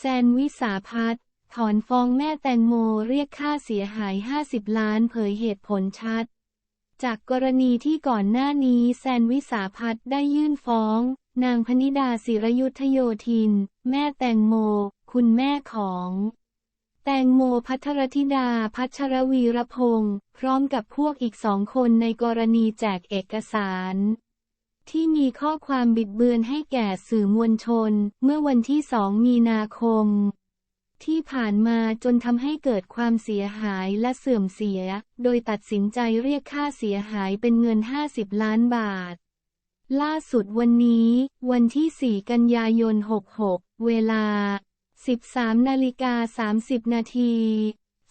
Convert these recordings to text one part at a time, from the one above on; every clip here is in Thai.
แซนวิสาพัฒน์ถอนฟ้องแม่แตงโมเรียกค่าเสียหาย 50 ล้านเผยเหตุผลชัด จากกรณีที่ก่อนหน้านี้แซนวิสาพัฒน์ได้ยื่นฟ้อง นางพนิดาศิรยุทธโยธิน แม่แตงโม คุณแม่ของแตงโมพัทรธิดาพัชรวีรพงศ์พร้อมกับพวกอีกสองคนในกรณีแจกเอกสาร ที่มีข้อความบิดเบือนให้แก่สื่อมวลชน เมื่อวันที่สองมีนาคม ที่ผ่านมาจนทำให้เกิดความเสียหายและเสื่อมเสีย โดยตัดสินใจเรียกค่าเสียหายเป็นเงิน 50 ล้านบาท ล่าสุดวันนี้ วันที่ 4 กันยายน 66 เวลา 13 นาฬิกา 30 นาที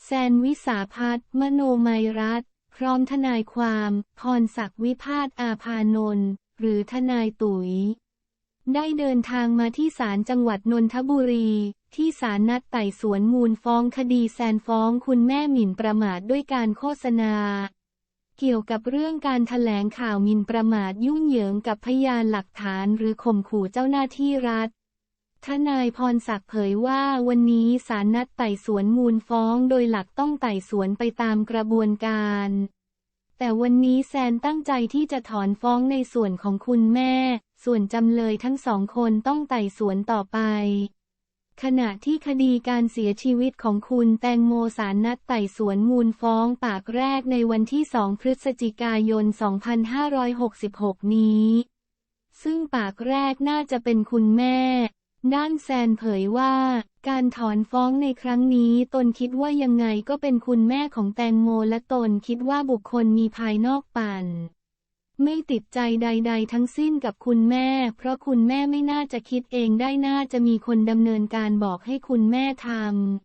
แซนวิสาพัฒมโนไมยรัตนพร้อมทนายความ พรศักดิ์วิพาทอาภานนท์ หรือทนายตุ๋ย ได้เดินทางมาที่ศาลจังหวัดนนทบุรี ที่ศาลนัดไต่สวนมูลฟ้องคดีแซนฟ้องคุณแม่หมิ่นประมาทด้วยการโฆษณา เกี่ยวกับเรื่องการแถลงข่าวหมิ่นประมาทยุ่งเหยิงกับพยานหลักฐานหรือข่มขู่เจ้าหน้าที่รัฐทนายพรศักดิ์เผยว่าวันนี้ศาลนัดไต่สวนมูลฟ้องโดยหลักต้องไต่สวนไปตามกระบวนการ แต่วันนี้แซนตั้งใจที่จะถอนฟ้องในส่วนของคุณแม่ ส่วนจำเลยทั้งสองคนต้องไต่สวนต่อไป ขณะที่คดีการเสียชีวิตของคุณแตงโมสารนัดไต่สวนมูลฟ้องปากแรกในวันที่ 2 พฤศจิกายน 2566 นี้ ซึ่งปากแรกน่าจะเป็นคุณแม่ ด้านแซนเผยว่า การถอนฟ้องในครั้งนี้ตนคิดว่ายังไงก็เป็นคุณแม่ของแตงโมและตนคิดว่าบุคคลมีภายนอกปั่น ไม่ติดใจใด ๆ ทั้งสิ้นกับคุณแม่ เพราะคุณแม่ไม่น่าจะคิดเองได้น่าจะมีคนดำเนินการบอกให้คุณแม่ท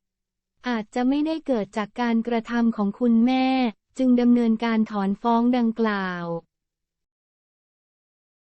ำอาจจะไม่ได้เกิดจากการกระทำของคุณแม่ จึงดำเนินการถอนฟ้องดังกล่าว